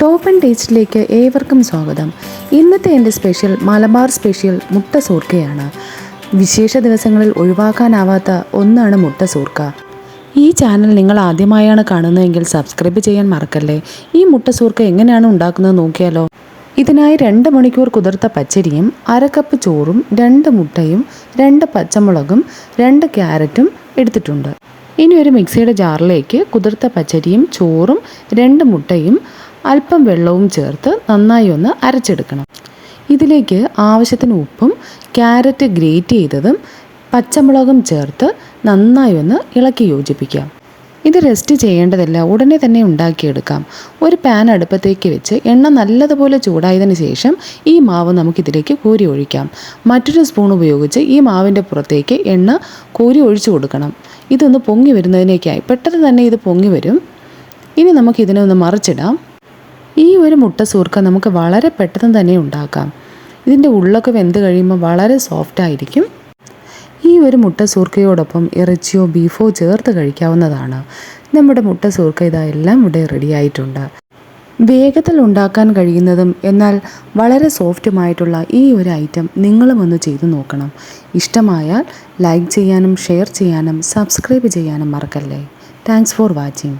Top and ടേസ്റ്റിലേക്ക് ഏവർക്കും സ്വാഗതം. ഇന്നത്തെ എന്റെ സ്പെഷ്യൽ മലബാർ സ്പെഷ്യൽ മുട്ട സൂർക്കയാണ്. വിശേഷ ദിവസങ്ങളിൽ ഒഴിവാക്കാനാവാത്ത ഒന്നാണ് മുട്ട സൂർക്ക. ഈ ചാനൽ നിങ്ങൾ ആദ്യമായാണ് കാണുന്നതെങ്കിൽ സബ്സ്ക്രൈബ് ചെയ്യാൻ മറക്കല്ലേ? ഈ മുട്ട സൂർക്ക എങ്ങനെയാണ് ഉണ്ടാക്കുന്നത് നോക്കിയാലോ? ഇതിനായി രണ്ട് മണിക്കൂർ കുതിർത്ത പച്ചരിയും അര കപ്പ് ചോറും രണ്ട് മുട്ടയും രണ്ട് പച്ചമുളകും രണ്ട് ക്യാരറ്റും എടുത്തിട്ടുണ്ട്. ഇനി ഒരു മിക്സിയുടെ ജാറിലേക്ക് കുതിർത്ത പച്ചരിയും ചോറും രണ്ട് മുട്ടയും അല്പം വെള്ളവും ചേർത്ത് നന്നായി ഒന്ന് അരച്ചെടുക്കണം. ഇതിലേക്ക് ആവശ്യത്തിന് ഉപ്പും ക്യാരറ്റ് ഗ്രേറ്റ് ചെയ്തതും പച്ചമുളകും ചേർത്ത് നന്നായി ഒന്ന് ഇളക്കി യോജിപ്പിക്കാം ഇത് റെസ്റ്റ് ചെയ്യേണ്ടതല്ല ഉടനെ തന്നെ ഉണ്ടാക്കിയെടുക്കാം. ഒരു പാൻ അടുപ്പത്തേക്ക് വെച്ച് എണ്ണ നല്ലതുപോലെ ചൂടായതിനു ശേഷം ഈ മാവ് നമുക്കിതിലേക്ക് കോരി ഒഴിക്കാം. മറ്റൊരു സ്പൂൺ ഉപയോഗിച്ച് ഈ മാവിന്റെ പുറത്തേക്ക് എണ്ണ കോരി ഒഴിച്ചു കൊടുക്കണം. ഇതൊന്ന് പൊങ്ങി വരുന്നതിനേക്കായി പെട്ടെന്ന് തന്നെ ഇത് പൊങ്ങി വരും. ഇനി നമുക്കിതിനെ ഒന്ന് മറിച്ചിടാം. ഈ ഒരു മുട്ട സൂർക്ക നമുക്ക് വളരെ പെട്ടെന്ന് തന്നെ ഉണ്ടാക്കാം. ഇതിന്റെ ഉള്ളൊക്കെ വെന്ത് കഴിയുമ്പോൾ വളരെ സോഫ്റ്റ് ആയിരിക്കും. ഈ ഒരു മുട്ട സൂർക്കയോടൊപ്പം ഇറച്ചിയോ ബീഫോ ചേർത്ത് കഴിക്കാവുന്നതാണ്. നമ്മുടെ മുട്ട സൂർക്ക ഇതാ എല്ലാം ഇവിടെ റെഡി ആയിട്ടുണ്ട്. വേഗത്തിൽ ഉണ്ടാക്കാൻ കഴിയുന്നതും എന്നാൽ വളരെ സോഫ്റ്റുമായിട്ടുള്ള ഈ ഒരു ഐറ്റം നിങ്ങളും ഒന്ന് ചെയ്തു നോക്കണം. ഇഷ്ടമായാൽ ലൈക്ക് ചെയ്യാനും ഷെയർ ചെയ്യാനും സബ്സ്ക്രൈബ് ചെയ്യാനും മറക്കല്ലേ. Thanks for watching